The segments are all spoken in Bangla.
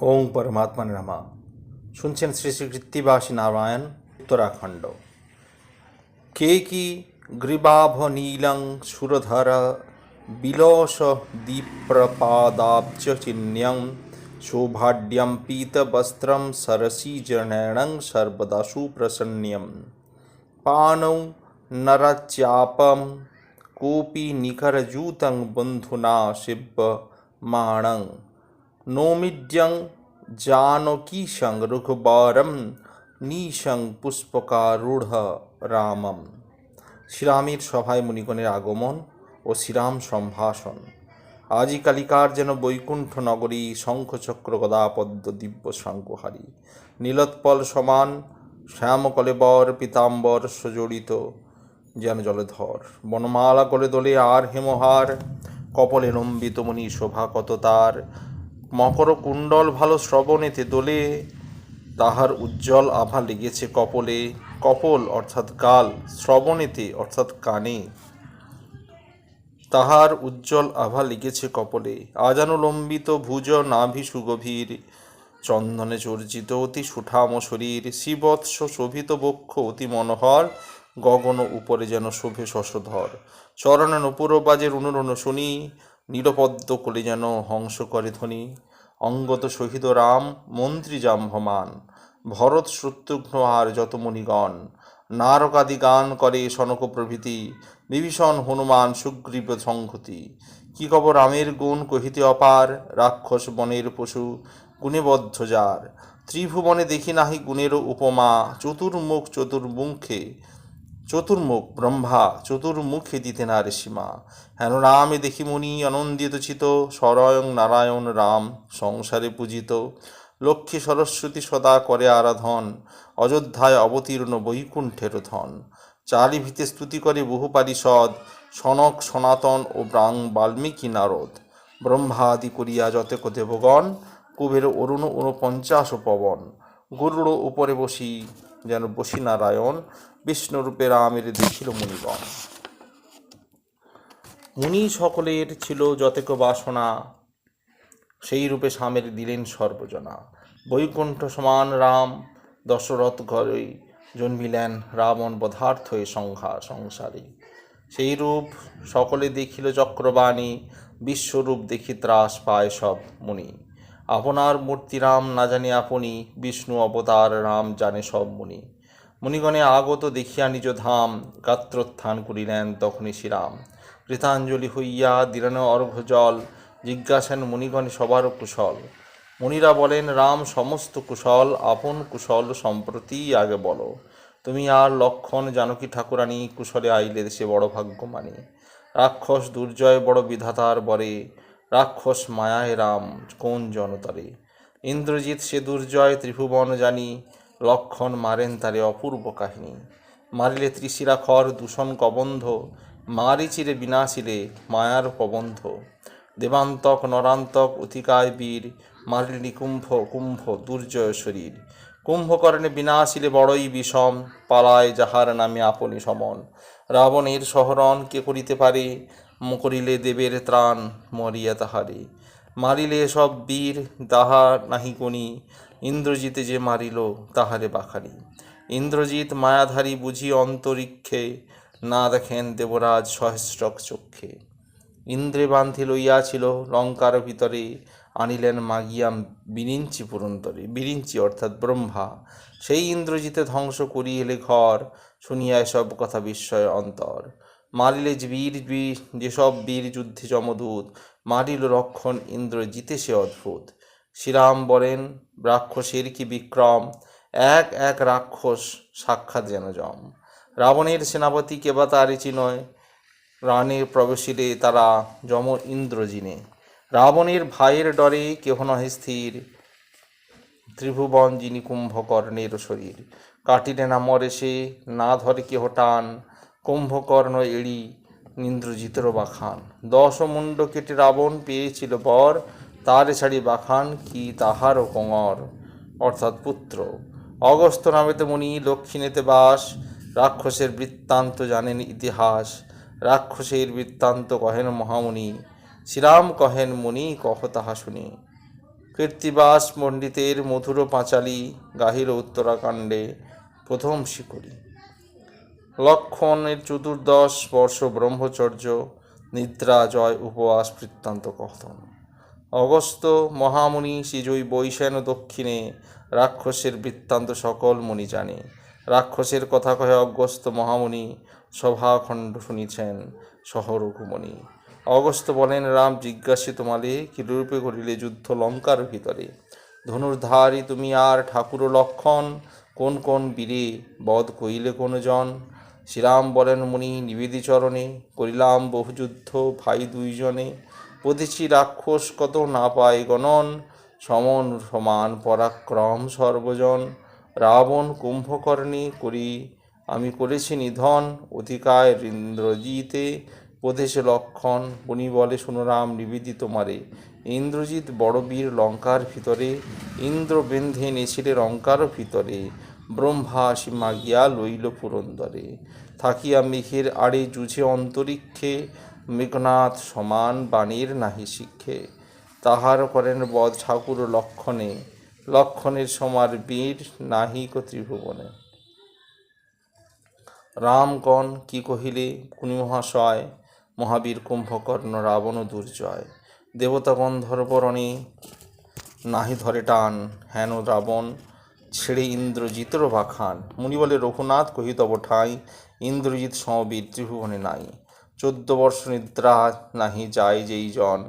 ওং পরমাত্মা নামা শুনছেন শ্রী শ্রী কৃত্তিবাসী নারায়ণ উত্তরাখণ্ড কে কি গ্রীবাভ নীলং সুরধর বিলস দীপ্রপাদাব্জ চিহ্ন্যং শোভাঢ্যম পীতবস্ত্রম সরসীজনয়ণং সর্বদা সুপ্রসন্ন্যম পানौ নরচাপম কোপি নিখরজূतं বন্ধুনা শিব্যমাণং নৌমিড্যং জানকীশং রঘুবরম নিশং পুষ্পকারূঢ় রামম শ্রীরামের সভায় মুনিগণের আগমন ও শ্রীরাম সম্ভাষণ। আজি কালিকার যেন বৈকুণ্ঠ নগরী শঙ্খচক্র গদাপদ্ম দিব্য শঙ্কুহারী। নীলোৎপল সমান শ্যামকলেবর পীতাম্বর সুজড়িত, যেন জলধর বনমালা করে দোলে আর হেমহার, কপলে লম্বিত মণি শোভা কত তার। মকর কুণ্ডল ভালো শ্রবণেতে দোলে, তাহার উজ্জ্বল আভা লেগেছে কপলে, কপল অর্থাৎ গাল, শ্রবণেতে অর্থাৎ কানে। তাহার উজ্জ্বল আভা লিখেছে কপলে, আজানুলম্বিত ভুজ নাভি সুগভীর, চন্দনে চর্চিত অতি সুঠাম শরীর শিবৎস শোভিত বক্ষ অতি মনোহর, গগন উপরে যেন শোভে শশধর। চরণে নপুরবাজের অনুরণ শুনি নিরপদ্ম কোলে যেন হংস করে ধ্বনি। অঙ্গত শহীদ রাম, মন্ত্রী জাম্ভমান ভরত শত্রুঘ্ন আর যত মুনিগণ। নারকাদি গান করে সনক প্রভৃতি। বিভীষণ হনুমান সুগ্রীব সংহতি। কি কব রামের গুণ কহিতে অপার? রাক্ষস বনের পশু গুণেবদ্ধ যার। ত্রিভুবনে দেখি নাহি গুণেরও উপমা। চতুর্মুখ চতুর্মুখে চতুর্মুখ ব্রহ্মা, চতুর্মুখে দিতে না সীমা। হেন রামে দেখি মুনি আনন্দিত চিত স্বয়ং নারায়ণ রাম সংসারে পূজিত। লক্ষ্মী সরস্বতী সদা করে আরাধন, অযোধ্যায় অবতীর্ণ বৈকুণ্ঠের ধন। চারি ভিতে স্তুতি করে বহু পারিষদ, সনক, সনাতন ও ব্রাং বাল্মীকি নারদ। ব্রহ্মাদি করিয়া যতেক দেবগণ কুবের অরুণ ঊনপঞ্চাশ পবন। গরুড় উপরে বসি যেন বসি নারায়ণ বিষ্ণুরূপে রামের দেখিল মুনিগণ। মুনি সকলের ছিল যতেক বাসনা, সেই রূপে স্বামীর দিলেন সর্বজনা। বৈকুণ্ঠ সমান রাম দশরথ ঘরেই জন্মিলেন, রাবণ বধার্থ এ সংঘা সংসারে। সেই রূপ সকলে দেখিল চক্রবাণী, বিশ্বরূপ দেখি ত্রাস পায় সব মুনি। আপনার মূর্তি রাম না জানি আপনি বিষ্ণু অবতার, রাম জানে সব মুনি। মুনিগণে আগত দেখিয়া নিজ ধাম গাত্রোত্থান করিলেন তখনই শ্রীরাম। কৃতাঞ্জলি হইয়া দিলেন অর্ঘ্য জল জিজ্ঞাসেন মুনিগণে সবার কুশল। মুনিরা বলেন, রাম, সমস্ত কুশল, আপন কুশল সম্প্রতি আগে বলো। তুমি আর লক্ষণ জানকী ঠাকুরানী কুশলে আইলে দেশে বড় ভাগ্য ভাগ্যমানী। রাক্ষস দুর্জয় বড় বিধাতার বরে রাক্ষস মায়ায় রাম, কোন জনতরে? ইন্দ্রজিৎ সে দুর্জয় ত্রিভুবন জানি, লক্ষণ মারেন তারে অপূর্ব কাহিনী। মারিলে ত্রিশিরা খর দূষণ কবন্ধ, মারি মারিচিরে বিনাশিলে মায়ার প্রবন্ধ। দেবান্তক, নরান্তক, অতিকায় বীর, মারিলি কুম্ভ কুম্ভ, দুর্জয় শরীর। কুম্ভকর্ণে বিনাশিলে বড়ই বিষম, পালায় যাহার নামে আপনি সমন। রাবণের শহরণ কে করিতে পারে? মকরিলে দেবের ত্রাণ মরিয়া তাহারে। মারিলে সব বীর তাহা নাহি গুণী, ইন্দ্রজিতে যে মারিল তাহারে বাখারি। ইন্দ্রজিৎ মায়াধারী বুঝি অন্তরিক্ষে, না দেখেন দেবরাজ সহস্রক চক্ষে। ইন্দ্রে বান্ধি লইয়াছিল লঙ্কার ভিতরে, আনিলেন মাগিয়াম বিরিঞ্চি পুরন্তরে। বিরিঞ্চি অর্থাৎ ব্রহ্মা। সেই ইন্দ্রজিতে ধ্বংস করিয়েলে ঘর, শুনিয়া সব কথা বিস্ময় অন্তর। মারিলে বীর বীর, যেসব বীর যুদ্ধে যমদূত মারিল রক্ষণ ইন্দ্র জিতে সে অদ্ভুত। শ্রীরাম বলেন, রাক্ষসের কি বিক্রম? এক এক রাক্ষস সাক্ষাৎ যেন জম। রাবণের সেনাপতি কেবা তারি চিনয় রানে প্রবেশিলে তারা যম ইন্দ্রজিনে রাবণের ভাইয়ের ডরে কেহ নহে স্থির, ত্রিভুবন যিনি কুম্ভকর্ণের শরীর। কাটিলে না মরে সে, না ধরে কেহ টান কুম্ভকর্ণ এড়ি ইন্দ্রজিতের বাখান। দশ মুণ্ড কেটে রাবণ পেয়েছিল বর, তার ছাড়ি বাখান কি তাহারও কঙর অর্থাৎ পুত্র। অগস্ত নামেতে মুনি লক্ষ্মীনেতে বাস, রাক্ষসের বৃত্তান্ত জানেন ইতিহাস। রাক্ষসের বৃত্তান্ত কহেন মহামুনি, শ্রীরাম কহেন মুনি কহ তাহা শুনি। কীর্তিবাস পণ্ডিতের মধুর পাঁচালী গাহির উত্তরাকাণ্ডে প্রথম শিকড়ি। লক্ষণের চতুর্দশ বর্ষ ব্রহ্মচর্য, নিদ্রা, জয়, উপবাস, বৃত্তান্ত কথন। অগস্ত মহামুনি শ্রীজয়ী বৈশান দক্ষিণে রাক্ষসের বৃত্তান্ত সকল মুনি জানে। রাক্ষসের কথা কহে অগস্ত মহামুনি, সভাখণ্ড শুনিছেন সহরঘুমণি অগস্ত বলেন, রাম জিজ্ঞাসিত মালে কিরূপে করিলে যুদ্ধ লঙ্কার ভিতরে? ধনুর্ধারী তুমি আর ঠাকুর লক্ষণ, কোন কোন বীরে বধ কইলে কোন জন শ্রীরাম মুনি, নিবেদি চরণে, করিলাম বহুযুদ্ধ ভাই দুইজনে। পথিছি রাক্ষস কত না পায় গণন, সমন সমান পরাক্রম সর্বজন। রাবণ কুম্ভকর্ণে করি, আমি করেছি নিধন অধিকায় ইন্দ্রজিতে। প্রদেশে লক্ষণ উনি বলে শুনরাম নিবেদিত মারে ইন্দ্রজিৎ বড় বীর লঙ্কার ভিতরে ইন্দ্র বেন্ধে নেছিলে লঙ্কার ভিতরে। ব্রহ্মা সীমা গিয়া লইল পুরন্দরে। থাকিয়া মেঘের আড়ে জুঝে অন্তরিক্ষে মেঘনাথ সমান বাণীর নাহি শিক্ষে। তাহার করেন বধ ঠাকুর লক্ষণে, লক্ষণের সমার বীর নাহিক ত্রিভুবনে রামগণ কি কহিলে, কুনি মহাশয়, মহাবীর কুম্ভকর্ণ রাবণ দুর্জয়। দেবতা গন্ধর্বরণে নাহি ধরে টান, হেন রাবণ ছেড়ে ইন্দ্রজিতের বাখান মুনি বলে রঘুনাথ কহিতব ঠাই, ইন্দ্রজিৎ সমবীর ত্রিভুবনে নাই। চোদ্দ বর্ষ নিদ্রা নাহি যায় যেই জন।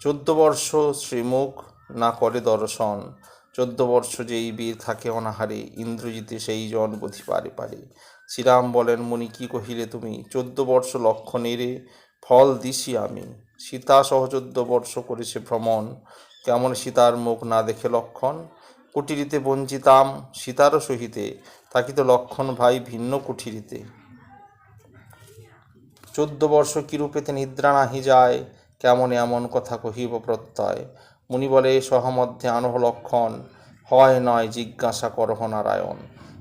চোদ্দ বর্ষ শ্রীমুখ না করে দর্শন। চোদ্দ বর্ষ যেই বীর থাকে অনাহারে, ইন্দ্রজিতে সেই জন বুঝি পারে পারে। শ্রীরাম বলেন, মুনি, কি কহিলে তুমি? চোদ্দ বর্ষ লক্ষণেরে ফল দিছি আমি। সীতা সহ চোদ্দ বর্ষ করেছে ভ্রমণ। কেমন সীতার মুখ না দেখে লক্ষণ? কুটিরিতে বঞ্চিতাম সীতারও সহিতে, থাকিত লক্ষণ ভাই ভিন্ন কুঠিরিতে। চোদ্দ বর্ষ কিরূপেতে নিদ্রা নাহি যায়, কেমন এমন কথা কহিব প্রত্যয়? মুনি বলে, সহমধ্যে আনহ লক্ষণ, হয় নয় জিজ্ঞাসা করহ নারায়ণ।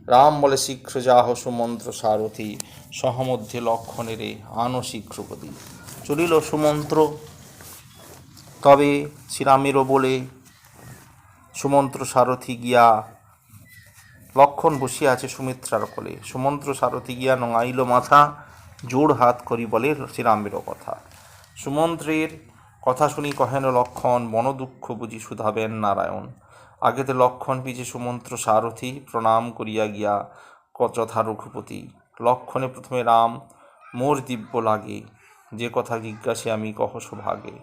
রাম বলে, শীঘ্র যাহ সুমন্ত্র সারথি, সহমধ্যে লক্ষণেরে আনো শীঘ্রপতি। চলিল সুমন্ত্র। তবে শ্রীরামেরও বলে সুমন্ত্র সারথি গিয়া লক্ষণ বসিয়া আছে সুমিত্রার কোলে। সুমন্ত্র সারথি গিয়া নঙাইল মাথা, জোড় হাত করি বলে শ্রীরামেরও কথা। সুমন্ত্রের কথা শুনি কহেন লক্ষণ বনদুঃখ বুঝি শুধাবেন নারায়ণ। আগেতে লক্ষণ পিছে সুমন্ত্র সারথি প্রণাম করিয়া গিয়া যথা রঘুপতি। লক্ষণে প্রথমে রাম, মোর দিব্য লাগে, যে কথা জিজ্ঞাসে আমি কহ ভাগে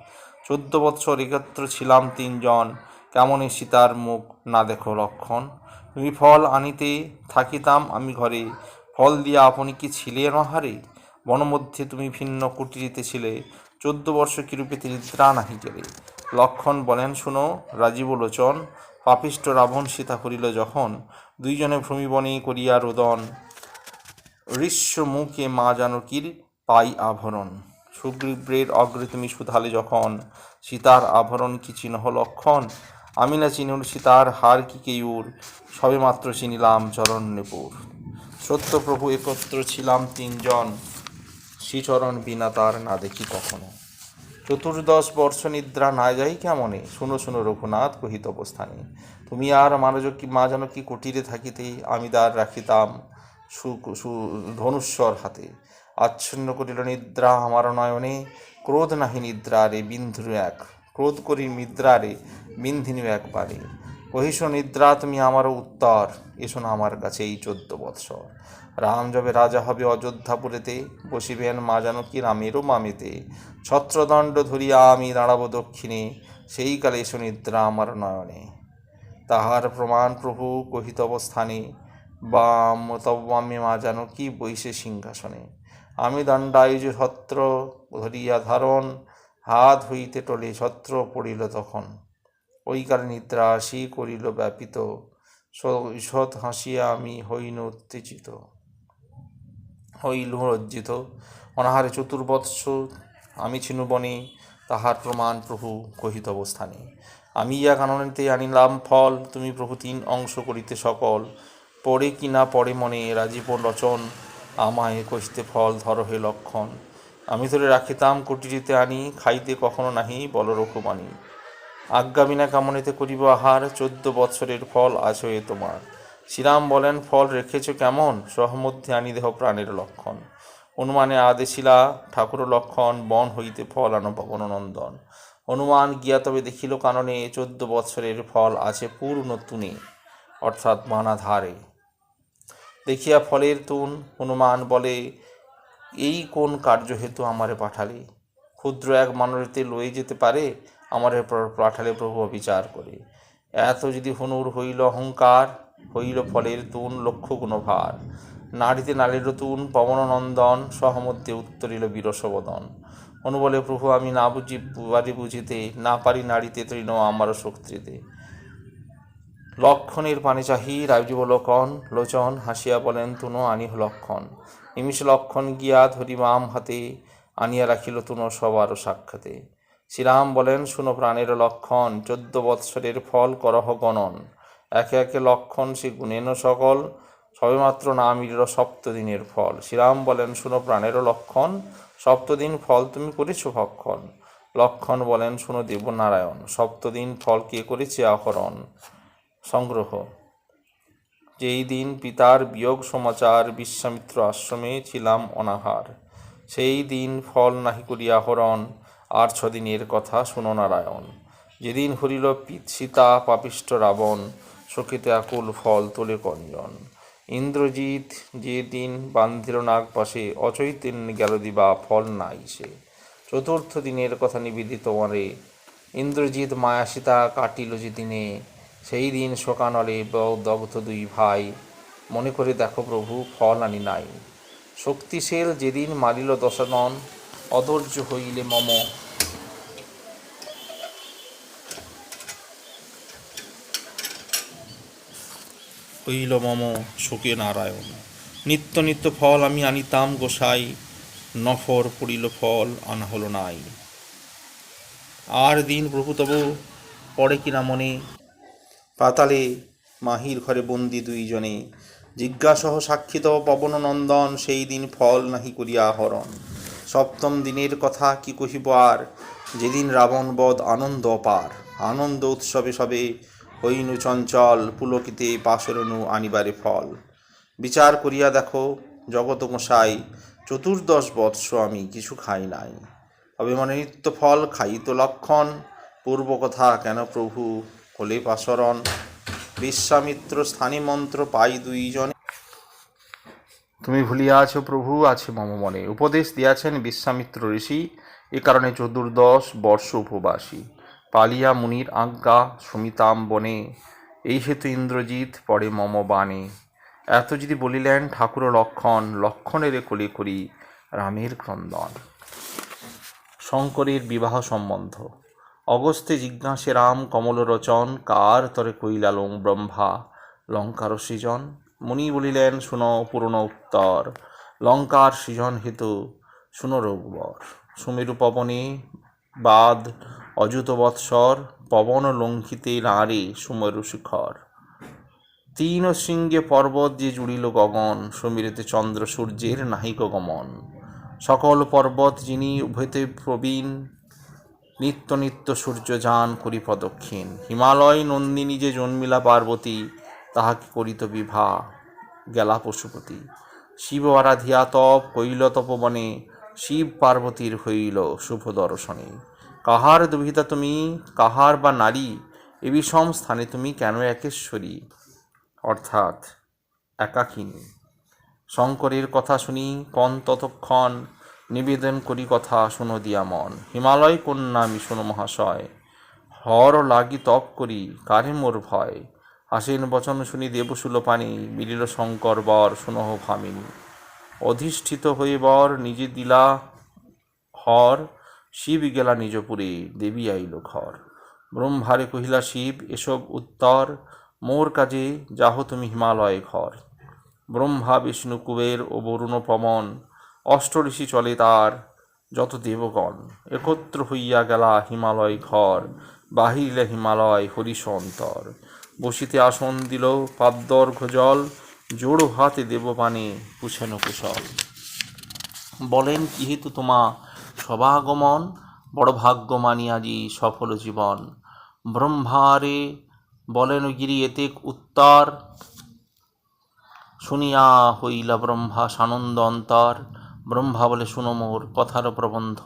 চোদ্দ বৎসর একত্র ছিলাম তিনজন কেমন সীতার মুখ না দেখো লক্ষণ। তুমি ফল আনিতে থাকিতাম আমি ঘরে। ফল দিয়া আপনি কি ছিলে নহারে বনমধ্যে তুমি ভিন্ন কুটিরিতে ছিলে চোদ্দ বর্ষ কিরূপেতে নিদ্রা নাহি গেলে? লক্ষণ বলেন, শুনো, রাজীব লোচন পাপিষ্ট রাবণ সীতা করিল যখন। দুইজনে ভূমিবনে করিয়া রোদন। ঋষ্য মুখে মা জানকীর পাই আভরণ। সুগ্রীব্রের অগ্রে তুমি সুধালে যখন। সীতার আভরণ কি চিহ্ন লক্ষণ? আমি না চিনুর সীতার হার কি কেউর সবে মাত্র চিনিলাম চরণ্যপুর সত্য প্রভু একত্র ছিলাম তিনজন। শ্রীচরণ বিনা তার না দেখি কখনো। চতুর্দশ বর্ষ নিদ্রা না যাই কেমনে? শুনো শুনো রঘুনাথ কহিত অবস্থানে। তুমি আর মানজ কি মা যেন কি কুটিরে থাকিতে আমি দ্বার রাখিতাম সু সু ধনুস্বর হাতে। আচ্ছন্ন করিল নিদ্রা আমার নয়নে, ক্রোধ নাহি নিদ্রা রে বিন্ধু এক। ক্রোধ করি নিদ্রারে, বিন্ধিনু একবারে। কহিস, নিদ্রা, তুমি আমারও উত্তর। এসো না আমার কাছে এই চোদ্দ বৎসর। রাম যবে রাজা হবে অযোধ্যাপুরেতে, বসিবেন মা জানকী রামেরও মামেতে। ছত্রদণ্ড ধরিয়া আমি দাঁড়াবো দক্ষিণে, সেই কালে এসো নিদ্রা আমার নয়নে। তাহার প্রমাণ প্রভু কহিত অবস্থানে, বাম তব্বামে মা জানকী বৈশে সিংহাসনে। আমি দণ্ডায়ুজ ছত্র ধরিয়া ধারণ হাত হইতে টলে ছত্র পড়িল তখন। ওই কালে নিদ্রা আসি করিল ব্যাপিত ঈষৎ হাসিয়া আমি হইন উত্তেজিত। হইল লজ্জিত অনাহারে চতুর্বৎস, আমি ছিনু বনে তাহার প্রমাণ প্রভু কহিত অবস্থানে। আমি ইয়া কাননেতে আনিলাম ফল, তুমি প্রভু তিন অংশ করিতে সকল পড়ে কি না পড়ে মনে রাজীব রচন, আমায় কহিতে ফল ধর হে লক্ষণ। আমি ধরে রাখিতাম কুটিরিতে আনি, খাইতে কখনো নাহি বল রঘুমানি আজ্ঞা বিনা কামনিতে করিব আহার, চোদ্দ বৎসরের ফল আছে এ তোমার। শ্রীরাম বলেন, ফল রেখেছ কেমন? সহমধ্যে আনি দেহ প্রাণের লক্ষণ। অনুমানে আদেশিলা, ঠাকুর লক্ষণ, বন হইতে ফল আনো পবন নন্দন হনুমান গিয়া তবে দেখিল কাননে, চোদ্দ বৎসরের ফল আছে পূর্ণ তুনে, অর্থাৎ মানাধারে। দেখিয়া ফলের তুন হনুমান বলে এই কোন কার্য হেতু আমারে পাঠালে? ক্ষুদ্র এক মানবীতে লয়ে যেতে পারে, আমারে পাঠালে প্রভু বিচার করে। এত যদি হনুর হইল অহংকার, হইল ফলের তুন লক্ষ গুণ ভার নারীতে নারীর তুন পবননন্দন, সহমধ্যে উত্তরিল বিরসবদন। অনু বলে প্রভু, আমি না বুঝি, পারি বুঝিতে, না পারি নারীতে তৃণ আমারও শক্তিতে। লক্ষণের পানে চাহি, রাজীব লোকন, লোচন হাসিয়া বলেন, তুনো আনিহ লক্ষণ। নিমিষ লক্ষণ গিয়া ধরি মাম হাতে, আনিয়া রাখিল তুনো সবার সাক্ষাতে। শ্রীরাম বলেন, শুনো প্রাণের লক্ষণ, চোদ্দ বৎসরের ফল করহ গণন। একে একে লক্ষণ সে গুণেন সকল, সবেমাত্র না মিলিল সপ্তদিনের ফল। শ্রীরাম বলেন, শুনো প্রাণের লক্ষণ, সপ্তদিন ফল তুমি করেছ ভক্ষণ। লক্ষণ বলেন, শুনো দেবনারায়ণ, সপ্তদিন ফল কে করেছে আহরণ। সংগ্রহ যেই দিন পিতার বিয়োগ সমাচার বিশ্বামিত্র আশ্রমে ছিলাম অনাহার। সেই দিন ফল নাহি করিয়া হরণ আর ছদিনের কথা শুনো নারায়ণ। যেদিন হরিল সীতা পাপিষ্ট রাবণ, শোকিতে আকুল ফল তোলে কঞ্জন। ইন্দ্রজিৎ যে দিন বান্ধিল নাগ পাশে, অচৈতন্য গেল দিবা, ফল নাই সে। চতুর্থ দিনের কথা নিবেদিত মরে ইন্দ্রজিৎ মায়া সীতা কাটিল যে দিনে সেই দিন শোকানলে দগ্ধ দুই ভাই, মনে করে দেখো প্রভু, ফল আনি নাই। শক্তিশীল যেদিন মারিল দশানন, অধৈর্য হইলে মম। হইল মম শোকে নারায়ণ। নিত্য নিত্য ফল আমি আনিতাম গোসাই, নফর পড়িল ফল আনা হলো নাই। আর দিন প্রভু তবু পড়ে কিনা মনে পাতালে মাহির ঘরে বন্দি দুইজনে। জিজ্ঞাসহ সাক্ষিত পবননন্দন, সেই দিন ফল নাহি করিয়া হরণ সপ্তম দিনের কথা কি কহিব আর? যেদিন রাবণ বধ আনন্দ অপার আনন্দ উৎসবে সবে হইনু চঞ্চল, পুলকিতে পাশরণু আনিবারে ফল। বিচার করিয়া দেখো জগত গোসাই চতুর্দশ বৎস আমি কিছু খাই নাই। তবে নিত্য ফল খাইত লক্ষণ পূর্ব কথা কেন প্রভু? হলে পাশরণ। বিশ্বামিত্র স্থানী মন্ত্র পাই দুইজনে। তুমি ভুলিয়া আছো প্রভু, আছে মম মনে। উপদেশ দিয়াছেন বিশ্বামিত্র ঋষি। এ কারণে চতুর্দশ বর্ষ উপবাসী। পালিয়া মুনির আজ্ঞা সুমিতাম বনে। এই হেতু ইন্দ্রজিৎ পড়ে মম বাণে। এত যদি বলিলেন ঠাকুর লক্ষণ, লক্ষণের কোলে করি রামের ক্রন্দন। শঙ্করের বিবাহ সম্বন্ধ। অগস্ত্যে জিজ্ঞাসে রাম কমল রচন কার তরে কৈলালং ব্রহ্মা? লঙ্কার সৃজন? মুনি বলিলেন, শুন পুরনো উত্তর। লঙ্কার সৃজন হেতু, শুনো রঘুবর। সুমেরু পবনে বাদ অযুত বৎসর পবন লঙ্ঘিতে নারে সুমেরু শিখর। তিন শৃঙ্গে পর্বত যে জুড়িল গগন, সমীরেতে চন্দ্র সূর্যের নাহিক গমন। সকল পর্বত যিনি উভয়তে প্রবীণ নিত্য নিত্য সূর্য যান করি প্রদক্ষিণ হিমালয় নন্দিনী যে জন্মিলা পার্বতী, তাহাকে করিত বিভা, গেলা পশুপতি। শিব আরাধিয়া তপ কৈল তপবনে, শিব পার্বতীর হইল শুভ দর্শনে। কাহার দুহিতা তুমি, কাহার বা নারী, এ বিষম স্থানে তুমি কেন একেশ্বরী? অর্থাৎ একাকিনী। শঙ্করের কথা শুনি কন ততক্ষণ নিবেদন করি কথা শুনো দিয়া মন। হিমালয় কন্যা আমি শোনো মহাশয়, হর লাগি তপ করি কারে মোর ভয়? আসেন বচন শুনি দেবশুল পানি, মিলিল শঙ্কর বর শুনহ ভামিনী। অধিষ্ঠিত হয়ে বর নিজে দিলা হর, শিব গেলা নিজপুরে দেবী আইল ঘর। ব্রহ্মারে কহিলা, শিব, এসব উত্তর মোর কাজে, যাহ তুমি হিমালয় ঘর। ব্রহ্মা, বিষ্ণু, কুবের ও বরুণ পবন অষ্টঋষি চলে তার যত দেবগণ। একত্র হইয়া গেলা হিমালয় ঘর বাহিলে হিমালয় হরিষ অন্তর বসিতে আসন দিল পাদ্দর্ঘ জল, জোড়ো হাতে দেবপানে পুছেন কুশল। বলেন, কি হেতু তোমা সভাগমন? বড় ভাগ্য মানি আজি সফল জীবন। ব্রহ্মারে বলেন গিরি এতে উত্তর। শুনিয়া হইলা ব্রহ্মা সানন্দ অন্তর। ব্রহ্মা বলে শুনো মোর কথার প্রবন্ধ।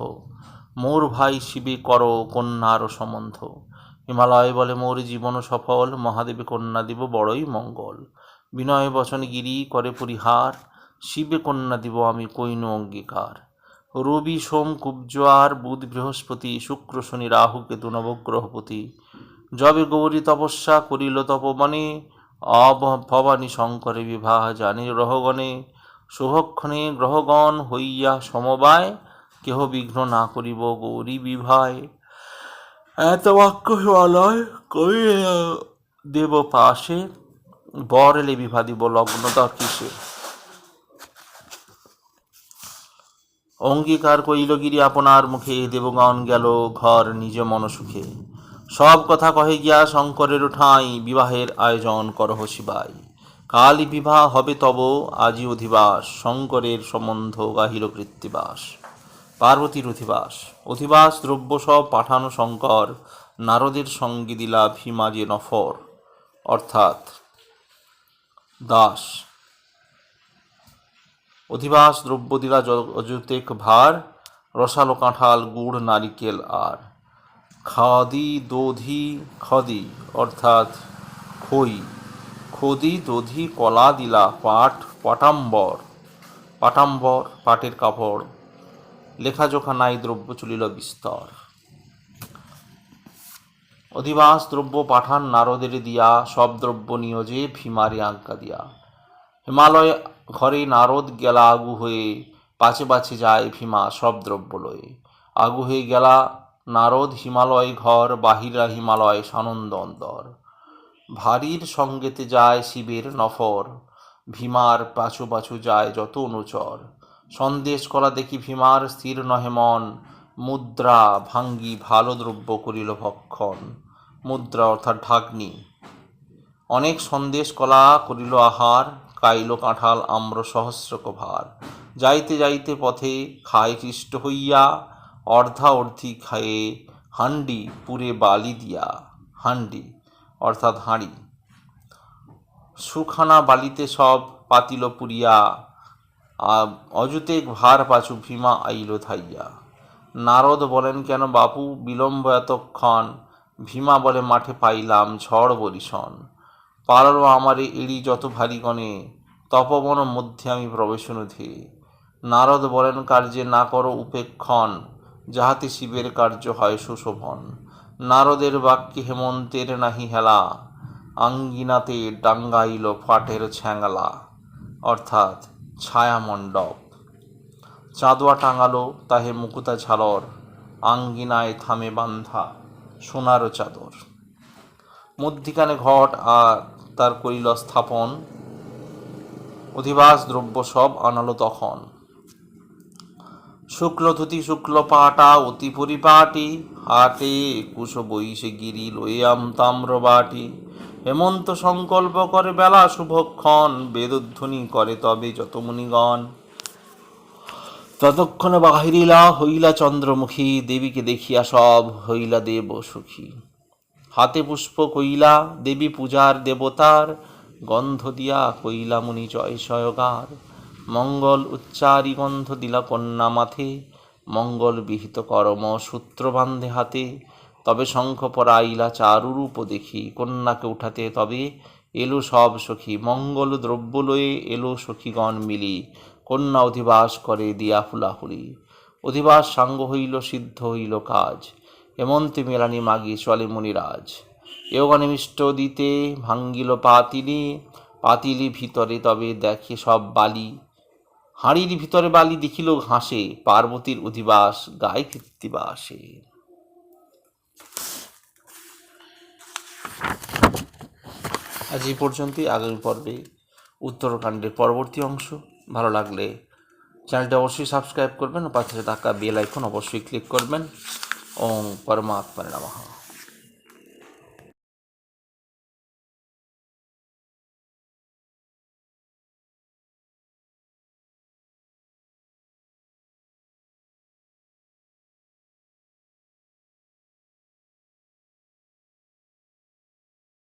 মোর ভাই শিবে কর কন্যার সম্বন্ধ। হিমালয় বলে মোর জীবন সফল, মহাদেবে কন্যা দিব বড়ই মঙ্গল। বিনয় বচন গিরি করে পরিহার, শিবে কন্যা দিব আমি কৈন অঙ্গীকার। রবি সোম কুব্জোয়ার, বুধ বৃহস্পতি, শুক্র শনি, রাহু কেতু নবগ্রহপতি। যবে গৌরী তপস্যা করিল তপবনে অব ভবানী শঙ্করে বিবাহ জানি গ্রহগণে শুভক্ষণে গ্রহগণ হইয়া সমবায়, কেহ বিঘ্ন না করিব গৌরী বিভায়। এত বাক্য হিমালয় দেব পাশে, বর এলে বিভা দিব লগ্নতা কিসে। অঙ্গীকার কইল গিরি আপনার মুখে, দেবগণ গেল ঘর নিজ মনসুখে সব কথা কহে গিয়া শঙ্করের ঠাঁই বিবাহের আয়োজন করহ শিবাই কালই বিবাহ হবে তব আজি অধিবাস শঙ্করের সম্বন্ধ গাহিল কৃত্তিবাস। পার্বতীর অধিবাস অধিবাস, দ্রব্য সব পাঠানো শঙ্কর, নারদের সঙ্গে দিলা ভীমা যে নফর। অর্থাৎ দাস। অধিবাস দ্রব্য দিলা অযৌতেক ভার, রসালো কাঁঠাল, গুড়, নারিকেল আর। খাদি, দধি, খদি, অর্থাৎ খই। খদি, দধি, কলা দিলা, পাট, পাটাম্বর। পাটাম্বর, পাটের কাপড়। লেখাজোখা নাই দ্রব্য চলিল বিস্তর। অধিবাস দ্রব্য পাঠান নারদের দিয়া, সব দ্রব্য নিয়োজে ভীমারে আজ্ঞা দিয়া। হিমালয় ঘরে নারদ গেলা আগু হয়ে, পাছে পাছে যায় ভীমা সব দ্রব্য লয়ে। আগু হয়ে গেলা নারদ হিমালয় ঘর, বাহিরা হিমালয় সানন্দ অন্তর। ভারীর সঙ্গেতে যায় শিবের নফর, ভীমার পাছু পাছু যায় যত অনুচর। সন্দেশ কলা দেখি ভীমার স্থির নহে মন, মুদ্রা ভাঙ্গি ভালো দ্রব্য করিল ভক্ষণ। মুদ্রা অর্থাৎ ঢাকনি অনেক সন্দেশ কলা করিল আহার, কাইল কাঁঠাল, আম্র সহস্র কভার। যাইতে যাইতে পথে খায় কৃষ্ট হইয়া, অর্ধা অর্ধি খায়ে হান্ডি পুরে বালি দিয়া। হান্ডি অর্থাৎ হাঁড়ি। সুখানা বালিতে সব পাতিল পুরিয়া আ- অযুতেক ভার পাছু ভীমা আইল থাইয়া নারদ বলেন, কেন বাপু, বিলম্ব এতক্ষণ ভীমা বলে মাঠে পাইলাম ঝড় বরিশন। পারল আমারে এড়ি যত ভারী গণে, তপবন মধ্যে আমি প্রবেশনুধে নারদ বলেন, কার্যে না করো উপেক্ষণ, যাহাতে শিবের কার্য হয় সুশোভন। নারদের বাক্যে হেমন্তের নাহি হেলা, আঙ্গিনাতে ডাঙ্গাইল ফাটের ছ্যাঙ্গালা অর্থাৎ ছায়ামণ্ডপ। চাঁদোয়া টাঙালো তাহে মুকুতা ঝালর, আঙ্গিনায় থামে বান্ধা সোনার চাদর। মধ্যিখানে ঘট আর তার করিল স্থাপন, অধিবাস দ্রব্য সব আনালো তখন। শুক্ল ধুতি শুক্ল পাটা অতি পরিপাটি হাটে কুশ বইসে গিরি লইয়াম তাম্র বাটি হেমন্ত সংকল্প করে বেলা শুভক্ষণ, বেদধ্বনি করে তবে যত মুনিগণ ততক্ষণে বাহিরিলা হইলা চন্দ্রমুখী, দেবীকে দেখিয়া সব হইলা দেব সুখী। হাতে পুষ্প কইলা, দেবী পূজার দেবতার গন্ধ দিয়া কইলা মুনি জয় সয়গার মঙ্গল উচ্চারি গন্ধ দিলা কন্যা মাথে মঙ্গল বিহিত কর্ম সূত্র বান্ধে হাতে, তবে শঙ্খ পরাইলা চারুরূপ দেখি, কন্যাকে উঠাতে তবে এলো সব সখী, মঙ্গল দ্রব্য লয়ে এলো সখীগণ মিলি, কন্যা অধিবাস করে দিয়া হুলাহুলি। অধিবাস সাঙ্গ হইল, সিদ্ধ হইল কাজ, হেমন্তে মেলানি মাগি চলে মুনিরাজ এওগানে মিষ্ট দিতে ভাঙ্গিল পাতিলি পাতিলি ভিতরে তবে দেখে সব বালি হাঁড়ির ভিতরে বালি দেখিল ঘাসে, পার্বতীর অধিবাস গায়ে কৃত্তিবাসে আজ এই পর্যন্তই, আগামী পর্বে উত্তরকাণ্ডের পরবর্তী অংশ। ভালো লাগলে চ্যানেলটা অবশ্যই সাবস্ক্রাইব করবেন, ও পাশে থাকা বেল আইকন অবশ্যই ক্লিক করবেন। ওম পরমাত্মার নমঃ।